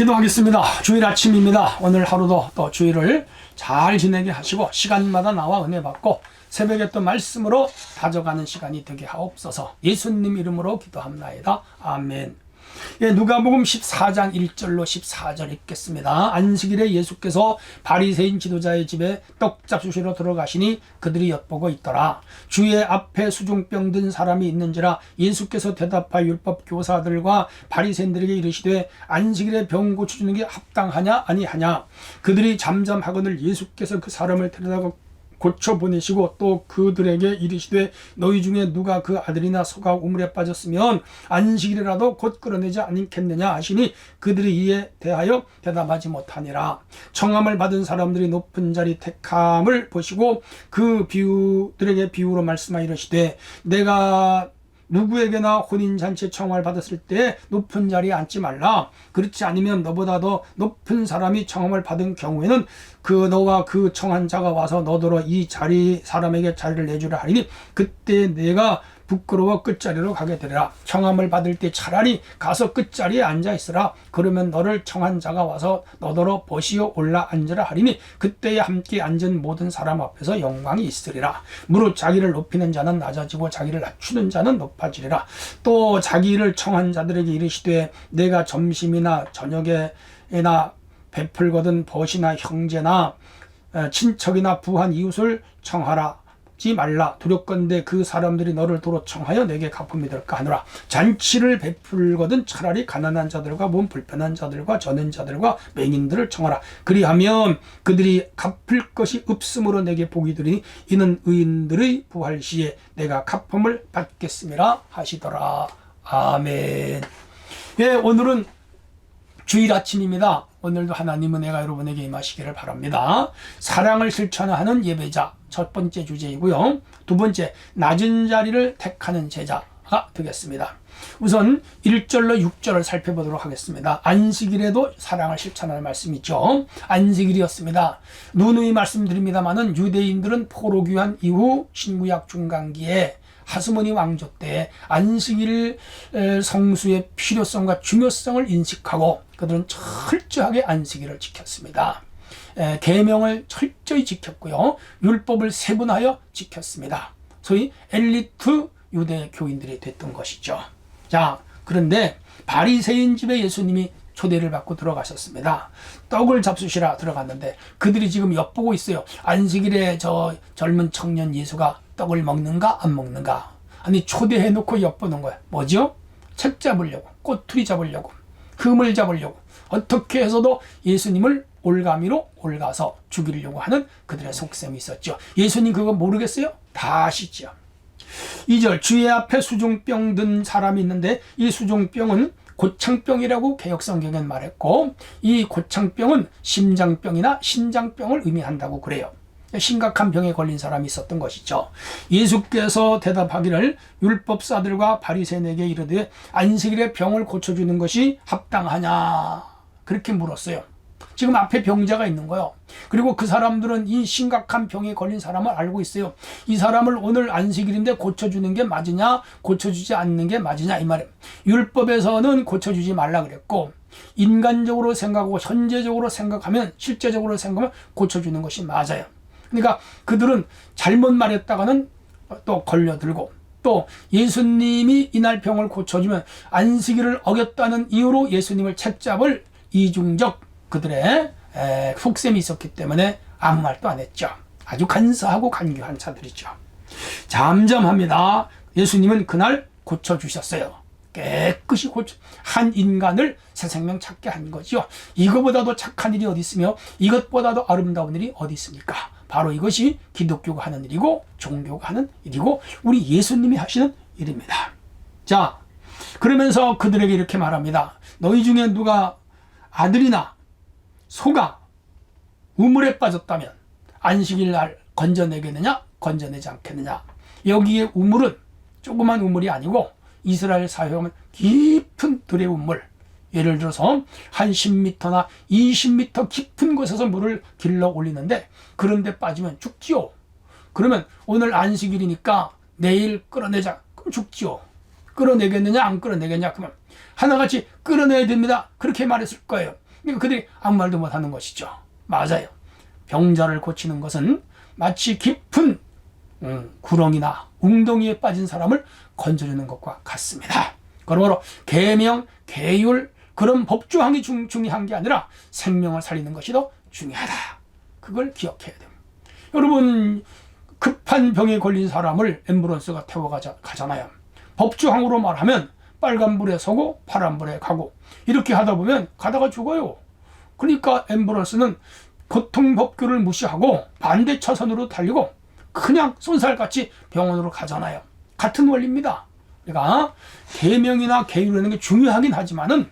기도하겠습니다. 주일 아침입니다. 오늘 하루도 또 주일을 잘 지내게 하시고 시간마다 나와 은혜 받고 새벽에 또 말씀으로 다져가는 시간이 되게 하옵소서. 예수님 이름으로 기도합나이다. 아멘. 예, 누가복음 14장 1절로 14절 읽겠습니다. 안식일에 예수께서 바리새인 지도자의 집에 떡 잡수시러 들어가시니 그들이 엿보고 있더라. 주의 앞에 수중병 든 사람이 있는지라 예수께서 대답하여 율법 교사들과 바리새인들에게 이르시되 안식일에 병 고쳐 주는 게 합당하냐 아니하냐 그들이 잠잠하거늘 예수께서 그 사람을 데려다가 고쳐 보내시고 또 그들에게 이르시되 너희 중에 누가 그 아들이나 소가 우물에 빠졌으면 안식일이라도 곧 끌어내지 않겠느냐 하시니 그들이 이에 대하여 대답하지 못하니라. 청함을 받은 사람들이 높은 자리 택함을 보시고 그 비유들에게 비유로 말씀하여 이르시되 내가 누구에게나 혼인잔치 청함을 받았을 때 높은 자리에 앉지 말라. 그렇지 않으면 너보다 더 높은 사람이 청함을 받은 경우에는 그 너와 그 청한 자가 와서 너더러 이 자리 사람에게 자리를 내주라 하리니 그때 내가 부끄러워 끝자리로 가게 되리라. 청함을 받을 때 차라리 가서 끝자리에 앉아 있으라. 그러면 너를 청한 자가 와서 너더러 보시어 올라 앉으라 하리니 그때에 함께 앉은 모든 사람 앞에서 영광이 있으리라. 무릇 자기를 높이는 자는 낮아지고 자기를 낮추는 자는 높아지리라. 또 자기를 청한 자들에게 이르시되 내가 점심이나 저녁에나 베풀거든 벗이나 형제나 어, 친척이나 부한 이웃을 청하라. 지 말라. 두렵건대 그 사람들이 너를 도로 청하여 내게 갚음이 될까 하노라. 잔치를 베풀거든 차라리 가난한 자들과 몸 불편한 자들과 전는 자들과 맹인들을 청하라. 그리하면 그들이 갚을 것이 없으므로 내게 복이 되리니 이는 의인들의 부활 시에 내가 갚음을 받겠음이라 하시더라. 아멘. 예 오늘은 주일 아침입니다. 오늘도 하나님은 내가 여러분에게 임하시기를 바랍니다. 사랑을 실천하는 예배자 첫 번째 주제이고요. 두 번째 낮은 자리를 택하는 제자가 되겠습니다. 우선 1절로 6절을 살펴보도록 하겠습니다. 안식일에도 사랑을 실천하는 말씀이죠. 안식일이었습니다. 누누이 말씀드립니다만은 유대인들은 포로귀환 이후 신구약 중간기에 하스모니 왕조 때 안식일 성수의 필요성과 중요성을 인식하고 그들은 철저하게 안식일을 지켰습니다. 계명을 철저히 지켰고요. 율법을 세분하여 지켰습니다. 소위 엘리트 유대 교인들이 됐던 것이죠. 자, 그런데 바리새인 집에 예수님이 초대를 받고 들어가셨습니다. 떡을 잡수시라 들어갔는데 그들이 지금 엿보고 있어요. 안식일에 저 젊은 청년 예수가 떡을 먹는가 안 먹는가. 아니 초대해 놓고 엿보는 거야. 뭐죠? 책 잡으려고 꼬투리 잡으려고 흠을 잡으려고 어떻게 해서도 예수님을 올가미로 올가서 죽이려고 하는 그들의 속셈이 있었죠. 예수님 그거 모르겠어요? 다 아시죠. 2절 주의 앞에 수종병 든 사람이 있는데 이 수종병은 고창병이라고 개혁성경엔 말했고 이 고창병은 심장병이나 신장병을 의미한다고 그래요. 심각한 병에 걸린 사람이 있었던 것이죠. 예수께서 대답하기를 율법사들과 바리새인에게 이르되 안식일에 병을 고쳐주는 것이 합당하냐 그렇게 물었어요. 지금 앞에 병자가 있는 거예요. 그리고 그 사람들은 이 심각한 병에 걸린 사람을 알고 있어요. 이 사람을 오늘 안식일인데 고쳐주는 게 맞으냐, 고쳐주지 않는 게 맞으냐, 이 말이에요. 율법에서는 고쳐주지 말라 그랬고, 인간적으로 생각하고 현재적으로 생각하면, 실제적으로 생각하면 고쳐주는 것이 맞아요. 그러니까 그들은 잘못 말했다가는 또 걸려들고, 또 예수님이 이날 병을 고쳐주면 안식일을 어겼다는 이유로 예수님을 책잡을 이중적 그들의 속셈이 있었기 때문에 아무 말도 안 했죠. 아주 간사하고 간교한 자들이죠. 잠잠합니다. 예수님은 그날 고쳐주셨어요. 깨끗이 고쳐, 한 인간을 새 생명 찾게 한 거죠. 이거보다도 착한 일이 어디 있으며 이것보다도 아름다운 일이 어디 있습니까? 바로 이것이 기독교가 하는 일이고 종교가 하는 일이고 우리 예수님이 하시는 일입니다. 자, 그러면서 그들에게 이렇게 말합니다. 너희 중에 누가 아들이나 소가 우물에 빠졌다면 안식일 날 건져내겠느냐 건져내지 않겠느냐. 여기에 우물은 조그만 우물이 아니고 이스라엘 사회하면 깊은 들의 우물. 예를 들어서 한 10m나 20m 깊은 곳에서 물을 길러 올리는데 그런데 빠지면 죽지요. 그러면 오늘 안식일이니까 내일 끌어내자. 그럼 죽지요. 끌어내겠느냐 안 끌어내겠냐? 그러면 하나같이 끌어내야 됩니다. 그렇게 말했을 거예요 그러니까 그들이 아무 말도 못하는 것이죠. 맞아요. 병자를 고치는 것은 마치 깊은 음, 구렁이나 웅덩이에 빠진 사람을 건져주는 것과 같습니다. 그러므로 계명, 계율 그런 법조항이 중, 중요한 게 아니라 생명을 살리는 것이 더 중요하다. 그걸 기억해야 됩니다. 여러분 급한 병에 걸린 사람을 앰뷸런스가 태워가자 가잖아요. 법조항으로 말하면 빨간불에 서고 파란불에 가고 이렇게 하다 보면 가다가 죽어요. 그러니까 앰뷸런스는 교통 법규를 무시하고 반대 차선으로 달리고 그냥 쏜살같이 병원으로 가잖아요. 같은 원리입니다. 그러니까 계명이나 계율이라는 게 중요하긴 하지만은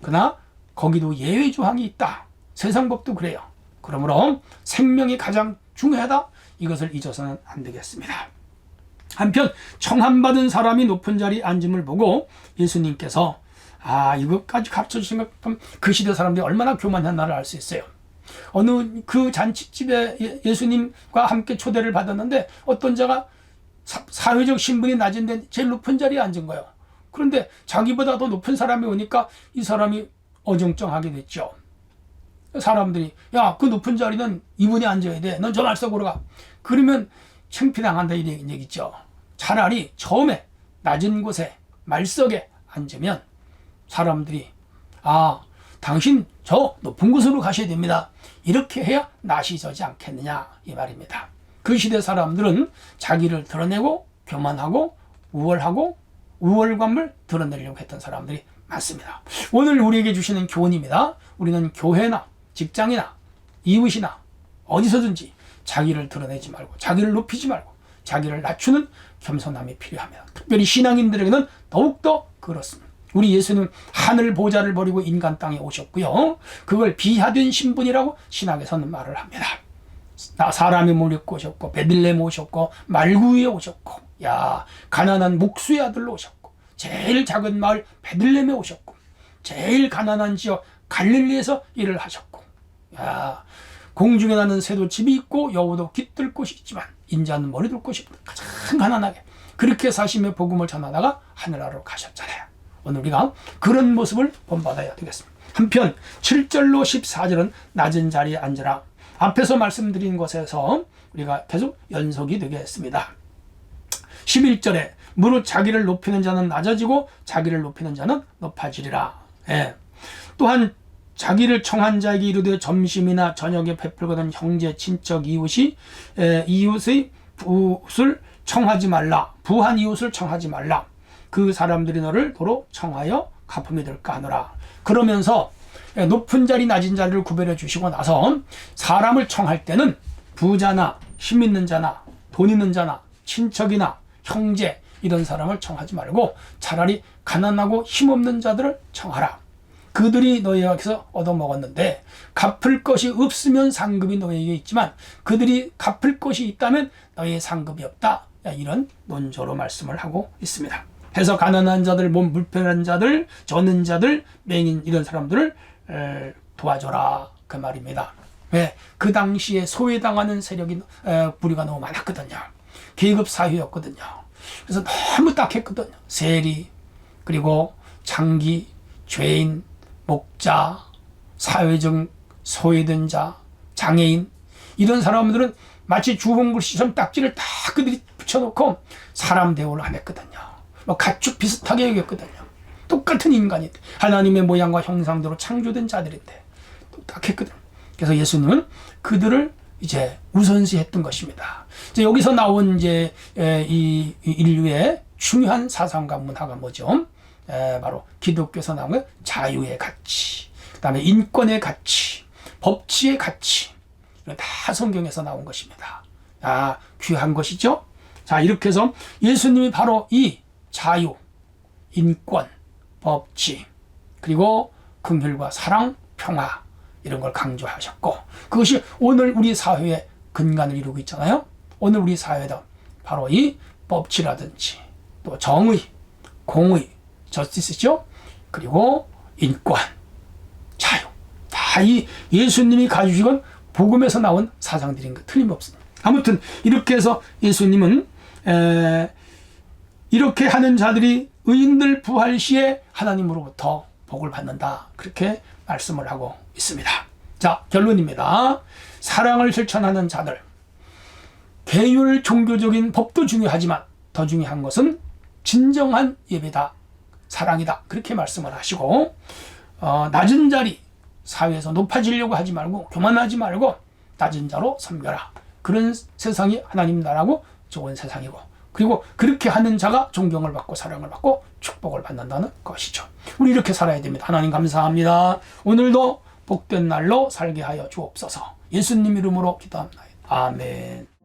그러나 거기도 예외 조항이 있다. 세상 법도 그래요. 그러므로 생명이 가장 중요하다. 이것을 잊어서는 안 되겠습니다. 한편 청함받은 사람이 높은 자리에 앉음을 보고 예수님께서 아 이것까지 주신 것그 시대 사람들이 얼마나 교만했나를 알 수 있어요. 어느 그 잔치집에 예- 예수님과 함께 초대를 받았는데 어떤 자가 사, 사회적 신분이 낮은데 제일 높은 자리에 앉은 거예요. 그런데 자기보다 더 높은 사람이 오니까 이 사람이 어정쩡하게 됐죠. 사람들이 야 그 높은 자리는 이분이 앉아야 돼. 넌 저 말석으로 가. 그러면 창피당한다 이 얘기- 얘기죠. 차라리 처음에 낮은 곳에 말석에 앉으면 사람들이 아 당신 저 높은 곳으로 가셔야 됩니다. 이렇게 해야 낯이 서지 않겠느냐 이 말입니다. 그 시대 사람들은 자기를 드러내고 교만하고 우월하고 우월감을 드러내려고 했던 사람들이 많습니다. 오늘 우리에게 주시는 교훈입니다. 우리는 교회나 직장이나 이웃이나 어디서든지 자기를 드러내지 말고 자기를 높이지 말고 자기를 낮추는 겸손함이 필요합니다. 특별히 신앙인들에게는 더욱더 그렇습니다. 우리 예수는 하늘 보좌를 버리고 인간 땅에 오셨고요. 그걸 비하된 신분이라고 신학에서는 말을 합니다. 나 사람의 모리고 오셨고 베들레헴 오셨고 말구에 오셨고 야 가난한 목수의 아들로 오셨고 제일 작은 마을 베들레헴에 오셨고 제일 가난한 지역 갈릴리에서 일을 하셨고 야 공중에 나는 새도 집이 있고 여우도 깃들 곳이 있지만 인자는 머리 둘 곳이 없다. 가장 가난하게 그렇게 사시며 복음을 전하다가 하늘나라로 가셨잖아요. 오늘 우리가 그런 모습을 본받아야 되겠습니다. 한편 7절로 14절은 낮은 자리에 앉으라. 앞에서 말씀드린 것에서 우리가 계속 연속이 되겠습니다. 11절에 무릇 자기를 높이는 자는 낮아지고 자기를 높이는 자는 높아지리라. 예. 또한 자기를 청한 자에게 이르되 점심이나 저녁에 베풀거든 형제 친척 이웃이 에, 이웃의 부을 청하지 말라. 부한 이웃을 청하지 말라. 그 사람들이 너를 도로 청하여 가품이 될까 하노라. 그러면서 에, 높은 자리 낮은 자리를 구별해 주시고 나서 사람을 청할 때는 부자나 힘 있는 자나 돈 있는 자나 친척이나 형제 이런 사람을 청하지 말고 차라리 가난하고 힘없는 자들을 청하라. 그들이 너희에게서 얻어먹었는데 갚을 것이 없으면 상급이 너희에게 있지만 그들이 갚을 것이 있다면 너희의 상급이 없다. 이런 논조로 말씀을 하고 있습니다. 해서 가난한 자들, 몸 불편한 자들, 젖는 자들, 맹인 이런 사람들을 에, 도와줘라 그 말입니다. 왜? 그 당시에 소외당하는 세력이 에, 부류가 너무 많았거든요. 계급 사회였거든요. 그래서 너무 딱했거든요. 세리 그리고 장기, 죄인, 목자, 사회적 소외된 자, 장애인 이런 사람들은 마치 주홍 글씨처럼 딱지를 다 그들이 붙여놓고 사람 대우를 안 했거든요. 뭐 가축 비슷하게 여겼거든요. 똑같은 인간인데 하나님의 모양과 형상대로 창조된 자들인데 똑같했거든. 그래서 예수님은 그들을 이제 우선시했던 것입니다. 이제 여기서 나온 이제 이 인류의 중요한 사상과 문화가 뭐죠? 에, 바로 기독교에서 나온 게 자유의 가치, 그 다음에 인권의 가치, 법치의 가치, 이건 다 성경에서 나온 것입니다. 아 귀한 것이죠. 자 이렇게 해서 예수님이 바로 이 자유, 인권, 법치, 그리고 긍휼과 사랑, 평화 이런 걸 강조하셨고 그것이 오늘 우리 사회의 근간을 이루고 있잖아요. 오늘 우리 사회도 바로 이 법치라든지 또 정의, 공의, 저스티스죠. 그리고 인권, 자유 다 이 예수님이 가지고 복음에서 나온 사상들인 거 틀림없습니다. 아무튼 이렇게 해서 예수님은 에, 이렇게 하는 자들이 의인들 부활 시에 하나님으로부터 복을 받는다. 그렇게 말씀을 하고 있습니다. 자, 결론입니다. 사랑을 실천하는 자들. 계율 종교적인 법도 중요하지만 더 중요한 것은 진정한 예배다. 사랑이다. 그렇게 말씀을 하시고, 어, 낮은 자리, 사회에서 높아지려고 하지 말고, 교만하지 말고, 낮은 자로 섬겨라. 그런 세상이 하나님 나라고 좋은 세상이고, 그리고 그렇게 하는 자가 존경을 받고 사랑을 받고 축복을 받는다는 것이죠. 우리 이렇게 살아야 됩니다. 하나님 감사합니다. 오늘도 복된 날로 살게 하여 주옵소서. 예수님 이름으로 기도합니다. 아멘.